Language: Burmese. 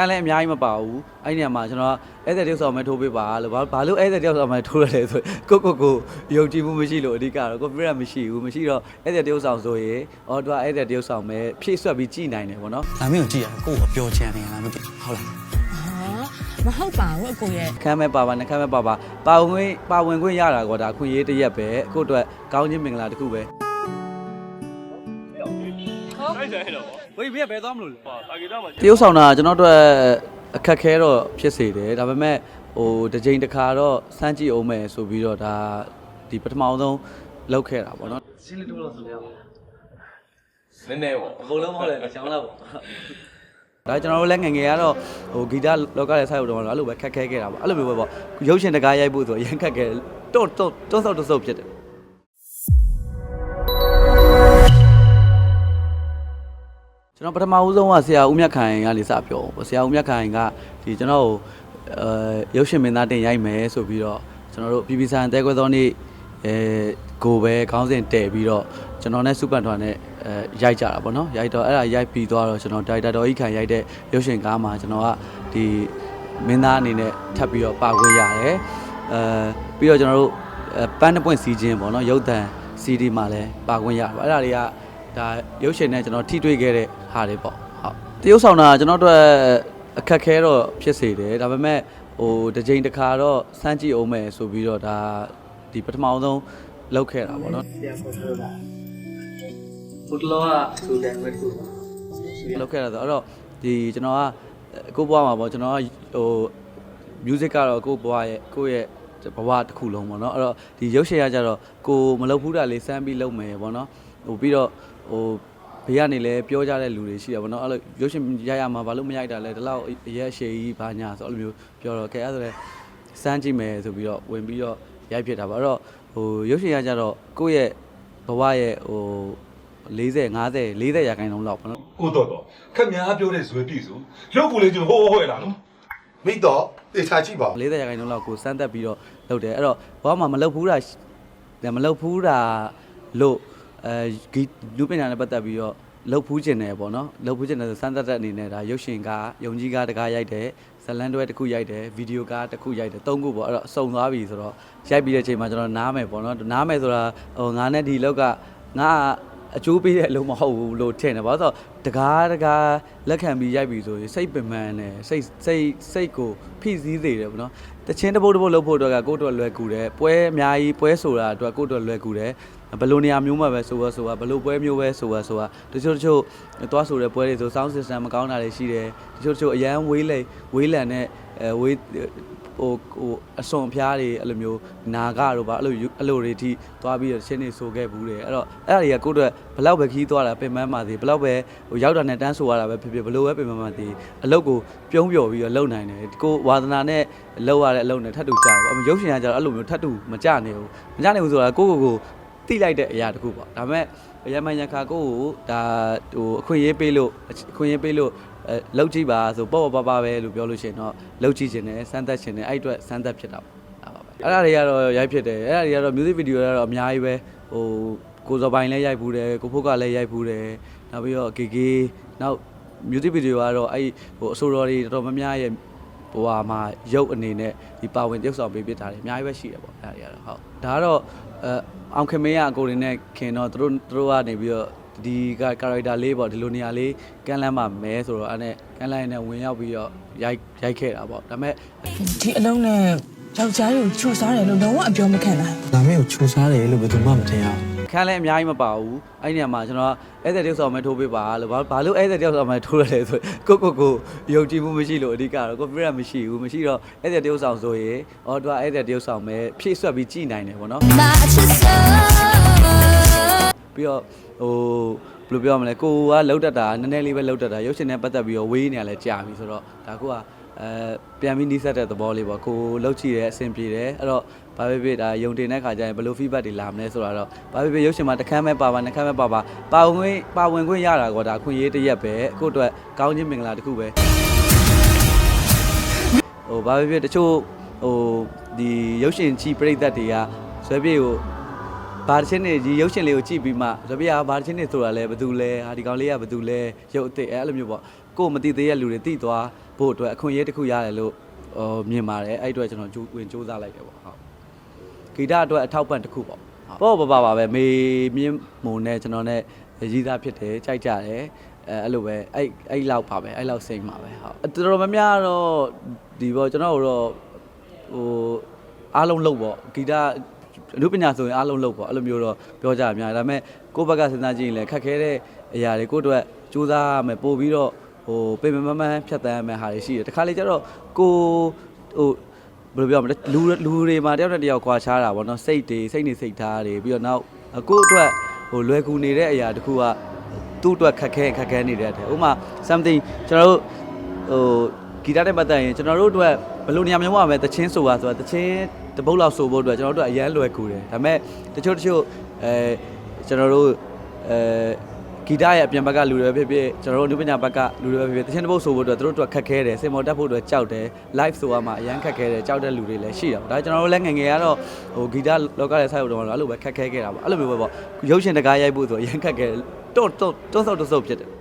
န်းလည်းအများကြီးမပါဘူးအဲ့ဒီနေရာမှာကျွန်တော်ကဧည့်သည်တယောက်ဆောင်မဲ့ထိုးပေးပါလို့ဘာဘာလို့ဧည့်သည်တယောက်ဆောင်မဲ့ထိုးရတယ်ဆိုကိုကိုကိုယုံကြည်မှုမရှိလို့အဓိကတော့ကိုပြရမရှိဘူးမရှိတော့ဧည့်သည်တယောက်ဆောင်ဆိုရင်အော်သူကဧည့်သည်တယောက်ဆောင်မဲ့ဖြည့်ဆွက်ပြီးကြည်နိုင်တယ်ပေါ့နော်ဒါမျိုးကိုကြည့်ရကိုယ့်ကိုပြောချင်တယ်လားမသိဘူးဟုတ်လားဟာမဟုတ်ပါဘူးအကိုရဲ့ခမ်းမဲ့ပါပါနှခမ်းမဲ့ပါပါပါဝင်ခွင့်ပါဝင်ခွင့်ရတာကောဒါအခွင့်အရေးတစ်ရက်ပဲအခုအတွက်ကောင်းခြင်းမင်္ဂလာတစ်ခုပဲတိုက်ဆိုင်တော့ ဝေးဘယ်ဘယ်သွားမလို့လဲပါတာဂီတာမှာတရုပ်ဆောင်တာကျွန်တော်တို့အခက်ခဲတော့ဖြစ်စေတယ်ဒါပေမဲ့ဟိုတစ်ချိန်တစ်ခါတော့စမ်းကြည့်အောင်မယ်ဆိုပြီးတော့ဒါဒီပထမဆုံးလောက်ခဲ့တာပေါ့နော်ရှင်းလေးတော့ဆိုရအောင်နည်းနည်းပေါ့အကုန်လုံးမဟုတ်လေရှောင်းလာပေါ့ဒါကျွန်တော်တို့လည်းငယ်ငယ်ကတော့ဟိုဂီတလောကရဲ့ဆိုင်တော့အဲ့လိုပဲခက်ခဲခဲ့တာပေါ့အဲ့လိုမျိုးပဲပေါ့ရုပ်ရှင်တကားရိုက်ဖို့ဆိုရန်ခက်ခဲတော့တော့တော့ဆောက်တော့ဆောက်ဖြစ်တယ် ကျွန်တော်ပထမဦးဆုံးကဆရာဦးမြတ်ခိုင်ကလေစပြောပေါ့ဆရာဦးမြတ်ခိုင်ကဒီကျွန်တော်အဲရုပ်ရှင်မင်းသားတင်ရိုက်မယ်ဆိုပြီးတော့ကျွန်တော်တို့ပြည်ပြည်ဆိုင်တဲခွဲသောနေ့အဲကိုပဲခေါင်းစဉ်တည်ပြီးတော့ကျွန်တော်နဲ့စုပတ်ထွားနဲ့အဲရိုက်ကြတာပေါ့နော်ရိုက်တော့အဲ့ဒါရိုက်ပြီးသွားတော့ကျွန်တော်ဒါရိုက်တာတော်ကြီးခိုင်ရိုက်တဲ့ရုပ်ရှင်ကားမှာကျွန်တော်ကဒီမင်းသားအနေနဲ့ထပ်ပြီးတော့ပါခွင့်ရတယ်အဲပြီးတော့ကျွန်တော်တို့အဲပန်းတစ်ပွင့်စီခြင်းပေါ့နော်ရုပ်သံ CD မှာလည်းပါခွင့်ရပါအဲ့ဒါတွေက ဒါရုပ်ရှင်နဲ့ကျွန်တော်ထိတွေ့ခဲ့တဲ့ဟာတွေပေါ့ဟုတ်တရုပ်ဆောင်တာကျွန်တော်တို့အခက်ခဲတော့ဖြစ်စေတယ်ဒါပေမဲ့ဟိုတစ်ချိန်တစ်ခါတော့စမ်းကြည့်အောင်မယ်ဆိုပြီးတော့ဒါဒီပထမဆုံးလောက်ခဲ့တာပေါ့နော်ဘုဒ္ဓလောကသူတန်ဝဲသူလောက်ခဲ့တာဆိုအဲ့တော့ဒီကျွန်တော်ကကိုဘွားမှာပေါ့ကျွန်တော်ကဟို music ကတော့ကိုယ့်ဘဝရဲ့ကိုယ့်ရဲ့ဘဝတစ်ခုလုံးပေါ့နော်အဲ့တော့ဒီရုပ်ရှင်ရကြတော့ကိုမလုပ်ဘူးတာလေးစမ်းပြီးလုပ်မယ်ပေါ့နော်ဟိုပြီးတော့ ဟိုဘေးကနေလည်းပြောကြတဲ့လူတွေရှိတယ်ပေါ့နော်အဲ့လိုရုပ်ရှင်ရရမှာဘာလို့မရိုက်တာလဲဒီလောက်အရက်ရှည်ကြီးဘာညာဆိုအဲ့လိုမျိုးပြောတော့ကဲအဲ့ဒါဆိုလည်းစမ်းကြည့်မယ်ဆိုပြီးတော့ဝင်ပြီးတော့ရိုက်ဖြစ်တာပေါ့အဲ့တော့ဟိုရုပ်ရှင်ရကြတော့ကိုယ့်ရဲ့ဘဝရဲ့ဟို40 50 40ရာခိုင်နှုန်းလောက်ပေါ့နော်ကိုတော့တော့ခက်များပြောတဲ့ဇွဲပြည့်စုရုပ်ကိုလေးကျဟိုးဟိုးဟဲ့လားနော်မိတော့တေချာကြည့်ပါဦး40ရာခိုင်နှုန်းလောက်ကိုစမ်းသက်ပြီးတော့လုပ်တယ်အဲ့တော့ဘာမှမလုပ်ဘူးတာမလုပ်ဘူးတာလို့ အဲဒီလူပညာနဲ့ပတ်သက်ပြီးတော့လုပ်ဖူးကျင်တယ်ပေါ့နော်လုပ်ဖူးကျင်တယ်ဆိုစမ်းသက်တဲ့အနေနဲ့ဒါရုပ်ရှင်ကားယုံကြည်ကားတကားရိုက်တယ်ဇလန်တွဲတစ်ခုရိုက်တယ်ဗီဒီယိုကားတစ်ခုရိုက်တယ်သုံးခုပေါ့အဲ့တော့စုံသွားပြီဆိုတော့ရိုက်ပြီးတဲ့အချိန်မှာကျွန်တော်နားမယ်ပေါ့နော်နားမယ်ဆိုတာဟိုငါနဲ့ဒီလောက်ကငါအကျိုးပေးတဲ့အလုံးမဟုတ်ဘူးလို့ထင်တယ်ဘာလို့ဆိုတော့တကားတကားလက်ခံပြီးရိုက်ပြီဆိုရင်စိတ်ပင်ပန်းတယ်စိတ်စိတ်စိတ်ကိုဖိစည်းစေတယ်ပေါ့နော်တချင်းတစ်ပုတ်တစ်ပုတ်လုပ်ဖို့အတွက်ကကိုယ့်အတွက်လွယ်ကူတယ်ပွဲအများကြီးပွဲဆိုတာအတွက်ကိုယ့်အတွက်လွယ်ကူတယ် ဘယ်လိုနေရာမျိုးမှာပဲဆိုတော့ဆိုတော့ဘယ်လိုပွဲမျိုးပဲဆိုတော့ဆိုတော့တချို့တချို့သွားဆိုတဲ့ပွဲတွေဆို sound system မကောင်းတာတွေရှိတယ်တချို့တချို့အရန်ဝေးလေဝေးလံနဲ့အဲဝေးဟိုဟိုအစွန်ဖျားတွေအဲ့လိုမျိုးနာကတို့ပါအဲ့လိုအဲ့လိုတွေအထိသွားပြီးတော့ချင်းနေဆိုခဲ့ဘူးတယ်အဲ့တော့အဲ့ဒါတွေကကိုယ့်အတွက်ဘယ်လောက်ပဲခီးသွားတာပင်ပန်းပါသေးဘယ်လောက်ပဲဟိုရောက်တာနဲ့တန်းဆိုရတာပဲဖြစ်ဖြစ်ဘယ်လိုပဲပင်ပန်းပါသေးအလုပ်ကိုပြုံးပျော်ပြီးတော့လုပ်နိုင်တယ်ကိုဝါသနာနဲ့လုပ်ရတဲ့အလုပ်နဲ့ထပ်တူကြတယ်ပေါ့ရုပ်ရှင်ကကြတော့အဲ့လိုမျိုးထပ်တူမကြနိုင်ဘူးမကြနိုင်ဘူးဆိုတာကိုယ့်ကိုယ်ကို တိလိုက်တဲ့အရာတစ်ခုပေါ့ဒါပေမဲ့ရမန်ရခါကိုကိုဒါဟိုအခွင့်အရေးပေးလို့အခွင့်အရေးပေးလို့အဲလောက်ကြည့်ပါဆိုပေါ့ပေါ့ပါပါပဲလို့ပြောလို့ရှိရင်တော့လောက်ကြည့်ခြင်းနဲ့စမ်းသက်ခြင်းနဲ့အဲ့အတွက်စမ်းသက်ဖြစ်တာပေါ့ဒါပါပဲအဲ့ဒါတွေကတော့ရိုက်ဖြစ်တယ်အဲ့ဒါတွေကတော့ music video တွေကတော့အများကြီးပဲဟိုကိုစောပိုင်လည်းရိုက်ဘူးတယ်ကိုဖုတ်ကလည်းရိုက်ဘူးတယ်နောက်ပြီးတော့ KK နောက် music video ကတော့အဲ့ဟိုအဆိုတော်တွေတော်တော်များများရဲ့ ဘဝမှာရုပ်အနေနဲ့ဒီပါဝင်ပြုတ်ဆောင်ပေးပြတာတွေအများကြီးပဲရှိတယ်ပေါ့အဲ့ဒါတွေကတော့ဟုတ်ဒါကတော့အဲအောင်ခင်မင်းကအကိုတွေနဲ့ခင်တော့သူတို့သူတို့ကနေပြီးတော့ဒီက character လေးပေါ့ဒီလိုနေရာလေးကန်းလန်းမှာမဲဆိုတော့အဲ့နဲ့ကန်းလန်းနဲ့ဝင်ရောက်ပြီးတော့ရိုက်ရိုက်ခဲ့တာပေါ့ဒါပေမဲ့ဒီအလုံးနဲ့ယောက်ျားတွေကိုချူစားတယ်လို့လုံးဝအပြောမခံနိုင်ဒါမျိုးကိုခြူစားတယ်လို့ဘယ်သူမှမထင်ရဘူး ခန်းလည်းအများကြီးမပါဘူးအဲ့ဒီနေရာမှာကျွန်တော်ကဧည့်သည်တယောက်ဆောင်မဲ့ထိုးပေးပါလို့ဘာဘာလို့ဧည့်သည်တယောက်ဆောင်မဲ့ထိုးရတယ်ဆိုကိုကိုကိုယုံကြည်မှုမရှိလို့အဓိကတော့ကိုပြရမရှိဘူးမရှိတော့ဧည့်သည်တယောက်ဆောင်ဆိုရင်အော်သူကဧည့်သည်တယောက်ဆောင်မဲ့ဖြည့်ဆွက်ပြီးကြည်နိုင်တယ်ပေါ့နော်ပြီးတော့ဟိုဘယ်လိုပြောမလဲကိုကလှုပ်တတ်တာနည်းနည်းလေးပဲလှုပ်တတ်တာရုပ်ရှင်နဲ့ပတ်သက်ပြီးတော့ဝေးနေရလဲကြာပြီဆိုတော့ဒါက အဲပြန်ပြီးနီးစပ်တဲ့သဘောလေးပေါ့ကိုလှုပ်ကြည့်တယ်အဆင်ပြေတယ်အဲ့တော့ဘာပဲဖြစ်ဒါယုံတင်တဲ့ခါကျရင်ဘယ်လို feedback တွေလာမလဲဆိုတော့ဘာပဲဖြစ်ရုပ်ရှင်မှာတစ်ခမ်းပဲပါပါနှစ်ခမ်းပဲပါပါပါဝင်ခွင့်ပါဝင်ခွင့်ရတာကောဒါအခွင့်အရေးတစ်ရက်ပဲအခုအတွက်ကောင်းခြင်းမင်္ဂလာတစ်ခုပဲဟိုဘာပဲဖြစ်တချို့ဟိုဒီရုပ်ရှင်ချီပြိသက်တွေကဇွဲပြေကို ဘာတစ်ချင်းနေဒီရုပ်ရှင်လေးကိုကြည့်ပြီးမှတပည့်ကဘာတစ်ချင်းနေဆိုတာလဲဘယ်သူလဲဟာဒီကောင်လေးကဘယ်သူလဲရုပ်အစ်စ်အဲ့လိုမျိုးပေါ့ကိုယ်မသိသေးတဲ့လူတွေသိသွားဖို့အတွက်အခွင့်အရေးတစ်ခုရတယ်လို့ဟိုမြင်ပါတယ်အဲ့အတွက်ကျွန်တော်ကြိုးဝင်စူးစမ်းလိုက်တယ်ပေါ့ဟုတ်ဂီတအတွက်အထောက်ပံ့တစ်ခုပေါ့ပေါ့ပါပါပါပဲမေမြင့်မုံနဲ့ကျွန်တော်နဲ့ရည်သားဖြစ်တယ်ကြိုက်ကြတယ်အဲအဲ့လိုပဲအဲ့အဲ့လောက်ပါပဲအဲ့လောက်စိတ်မှာပဲဟုတ်တော်တော်များများတော့ဒီပေါ့ကျွန်တော်တို့တော့ဟိုအားလုံးလုပ်ပေါ့ဂီတ အနုပညာဆိုရင်အားလုံးလုပ်ပေါ့အဲ့လိုမျိုးတော့ပြောကြရများတယ်ဒါပေမဲ့ကိုယ့်ဘက်ကစဉ်းစားကြည့်ရင်လည်းခက်ခဲတဲ့အရာတွေကိုယ့်အတွက်စူးစမ်းရမယ်ပို့ပြီးတော့ဟိုပေမမမန်းဖြတ်တန်းရမယ်ဟာတွေရှိတယ်တခါလေကျတော့ကိုဟိုဘယ်လိုပြောမလဲလူလူတွေမှာတယောက်နဲ့တယောက်ကွာခြားတာပေါ့နော်စိတ်တွေစိတ်နေစိတ်ထားတွေပြီးတော့နောက်ကိုယ့်အတွက်ဟိုလွယ်ကူနေတဲ့အရာတစ်ခုကသူ့အတွက်ခက်ခဲခက်ခဲနေတဲ့အထက်ဥပမာ something ကျွန်တော်တို့ဟိုဂီတနဲ့ပတ်သက်ရင်ကျွန်တော်တို့အတွက်ဘယ်လိုနေရာမျိုးမှာပဲတချင်းဆိုတာဆိုတာတချင်း တပုတ်လောက်ဆိုဖို့အတွက်ကျွန်တော်တို့အရန်လွယ်ကူတယ်ဒါပေမဲ့တချို့တချို့အဲကျွန်တော်တို့အဲဂီတရဲ့အပြင်ဘက်ကလူတွေပဲဖြစ်ဖြစ်ကျွန်တော်တို့အနုပညာဘက်ကလူတွေပဲဖြစ်ဖြစ်တချင်းတပုတ်ဆိုဖို့အတွက်သူတို့အတွက်ခက်ခဲတယ်စင်မော်တက်ဖို့အတွက်ကြောက်တယ် live ဆိုရမှာအရန်ခက်ခဲတယ်ကြောက်တဲ့လူတွေလည်းရှိတာပေါ့ဒါကျွန်တော်တို့လည်းငယ်ငယ်ကတော့ဟိုဂီတလောကရဲ့ဆိုင်ဖို့တော့အဲ့လိုပဲခက်ခဲခဲ့တာပေါ့အဲ့လိုမျိုးပဲပေါ့ရုပ်ရှင်တကားရိုက်ဖို့ဆိုအရန်ခက်ခဲတယ်တွတ်တွတ်တွတ်ဆုပ်တွတ်ဆုပ်ဖြစ်တယ်